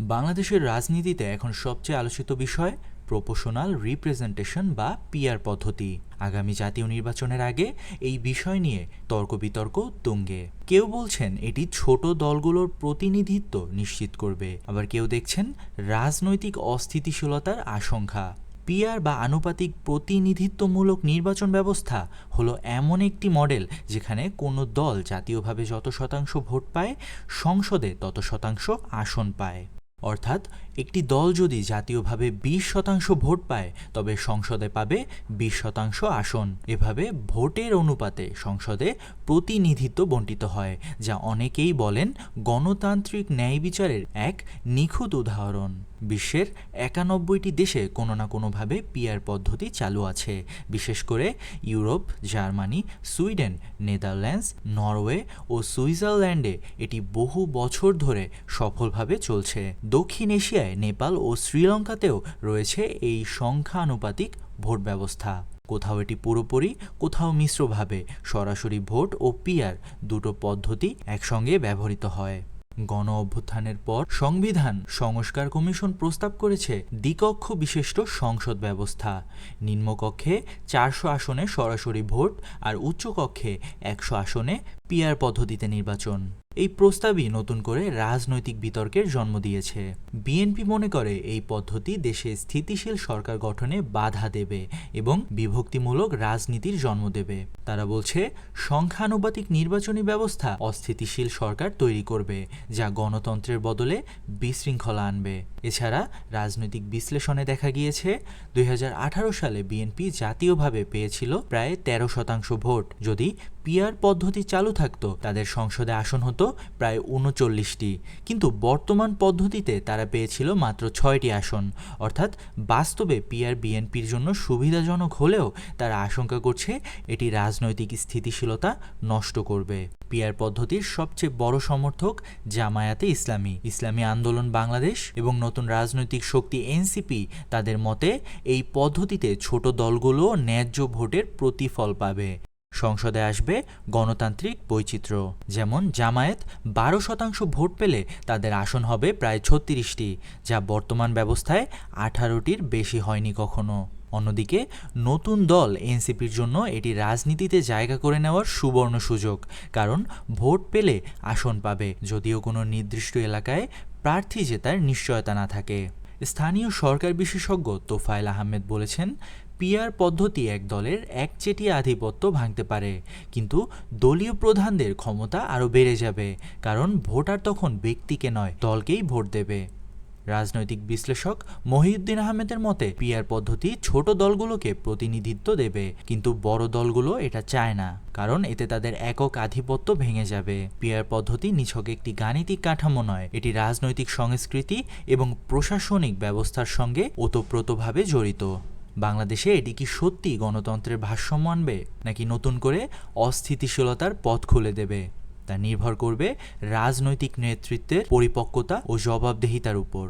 বাংলাদেশের রাজনীতিতে এখন সবচেয়ে আলোচিত বিষয় প্রপোশনাল রিপ্রেজেন্টেশন বা পিয়ার পদ্ধতি। আগামী জাতীয় নির্বাচনের আগে এই বিষয় নিয়ে তর্ক বিতর্ক তুঙ্গে। কেউ বলছেন এটি ছোট দলগুলোর প্রতিনিধিত্ব নিশ্চিত করবে। আবার কেউ দেখছেন রাজনৈতিক অস্থিতিশীলতার আশঙ্কা। পিয়ার বা আনুপাতিক প্রতিনিধিত্বমূলক নির্বাচন ব্যবস্থা হলো এমন একটি মডেল যেখানে কোনো দল জাতীয়ভাবে যত শতাংশ ভোট পায়, সংসদে তত শতাংশ আসন পায়। অর্থাৎ একটি দল যদি জাতীয়ভাবে বিশ শতাংশ ভোট পায়, তবে সংসদে পাবে বিশ শতাংশ আসন। এভাবে ভোটের অনুপাতে সংসদে প্রতিনিধিত্ব বণ্টিত হয়, যা অনেকেই বলেন গণতান্ত্রিক ন্যায় বিচারের এক নিখুঁত উদাহরণ। বিশ্বের একানব্বইটি দেশে কোনো না কোনোভাবে পিয়ার পদ্ধতি চালু আছে। বিশেষ করে Europe, Germany, Sweden, Netherlands, Norway ও সুইজারল্যান্ডে এটি বহু বছর ধরে সফলভাবে চলছে। দক্ষিণ এশিয়ায় নেপাল ও শ্রীলঙ্কাতেও রয়েছে এই সংখ্যানুপাতিক ভোট ব্যবস্থা। কোথাও এটি পুরোপুরি, কোথাও মিশ্রভাবে। সরাসরি ভোট ও পিয়ার দুটো পদ্ধতি একসঙ্গে ব্যবহৃত হয়। গণ অভ্যুত্থানের পর সংবিধান সংস্কার কমিশন প্রস্তাব করেছে দ্বিকক্ষ বিশিষ্ট সংসদ ব্যবস্থা। নিম্নকক্ষে চারশো আসনে সরাসরি ভোট আর উচ্চকক্ষে একশো আসনে পিআর পদ্ধতিতে নির্বাচন। এই প্রস্তাবই নতুন করে রাজনৈতিক বিতর্কের জন্ম দিয়েছে। বিএনপি মনে করে এই পদ্ধতি দেশে স্থিতিশীল সরকার গঠনে বাধা দেবে এবং বিভক্তিমূলক রাজনীতির জন্ম দেবে। তারা বলছে, সংখ্যানুপাতিক নির্বাচনী ব্যবস্থা অস্থিতিশীল সরকার তৈরি করবে, যা গণতন্ত্রের বদলে বিশৃঙ্খলা আনবে। এছাড়া রাজনৈতিক বিশ্লেষণে দেখা গিয়েছে, দুই হাজার আঠারো সালে বিএনপি জাতীয়ভাবে পেয়েছিল প্রায় তেরো শতাংশ ভোট। যদি পিআর পদ্ধতি চালু থাকতো, তাদের সংসদে আসন হতো প্রায় উনচল্লিশটি। কিন্তু বর্তমান পদ্ধতিতে তারা পেয়েছিল মাত্র ছয়টি আসন। অর্থাৎ বাস্তবে পিআর বিএনপির জন্য সুবিধাজনক হলেও তারা আশঙ্কা করছে এটি রাজনৈতিক স্থিতিশীলতা নষ্ট করবে। পিয়ার পদ্ধতির সবচেয়ে বড় সমর্থক জামায়াতে ইসলামী। ইসলামী আন্দোলন বাংলাদেশ এবং নতুন রাজনৈতিক শক্তি এনসিপি তাদের মতে এই পদ্ধতিতে ছোট দলগুলো ন্যায্য ভোটের প্রতিফল পাবে। সংসদে আসবে গণতান্ত্রিক বৈচিত্র্য। যেমন জামায়াত বারো শতাংশ ভোট পেলে তাদের আসন হবে প্রায় ছত্রিশটি, যা বর্তমান ব্যবস্থায় আঠারোটির বেশি হয়নি কখনো। অন্যদিকে নতুন দল এনসিপির জন্য এটি রাজনীতিতে জায়গা করে নেওয়ার সুবর্ণ সুযোগ, কারণ ভোট পেলে আসন পাবে। যদিও কোনো নির্দিষ্ট এলাকায় প্রার্থী জেতার নিশ্চয়তা না থাকে। স্থানীয় সরকার বিশেষজ্ঞ তোফায়েল আহমেদ বলেছেন পিয়ার পদ্ধতি এক দলের একচেটিয়া আধিপত্য ভাঙতে পারে, কিন্তু দলীয় প্রধানদের ক্ষমতা আরও বেড়ে যাবে, কারণ ভোটার তখন ব্যক্তিকে নয়, দলকেই ভোট দেবে। রাজনৈতিক বিশ্লেষক মহিউদ্দিন আহমেদের মতে পিয়ার পদ্ধতি ছোট দলগুলোকে প্রতিনিধিত্ব দেবে, কিন্তু বড় দলগুলো এটা চায় না, কারণ এতে তাদের একক আধিপত্য ভেঙে যাবে। পিয়ার পদ্ধতি নিছক একটি গাণিতিক কাঠামো নয়, এটি রাজনৈতিক সংস্কৃতি এবং প্রশাসনিক ব্যবস্থার সঙ্গে ওতপ্রোতভাবে জড়িত। বাংলাদেশে এটি কি সত্যি গণতন্ত্রের ভারসাম্য আনবে, নাকি নতুন করে অস্থিতিশীলতার পথ খুলে দেবে? তা নির্ভর করবে রাজনৈতিক নেতৃত্বের পরিপক্কতা ও জবাবদেহিতার উপর।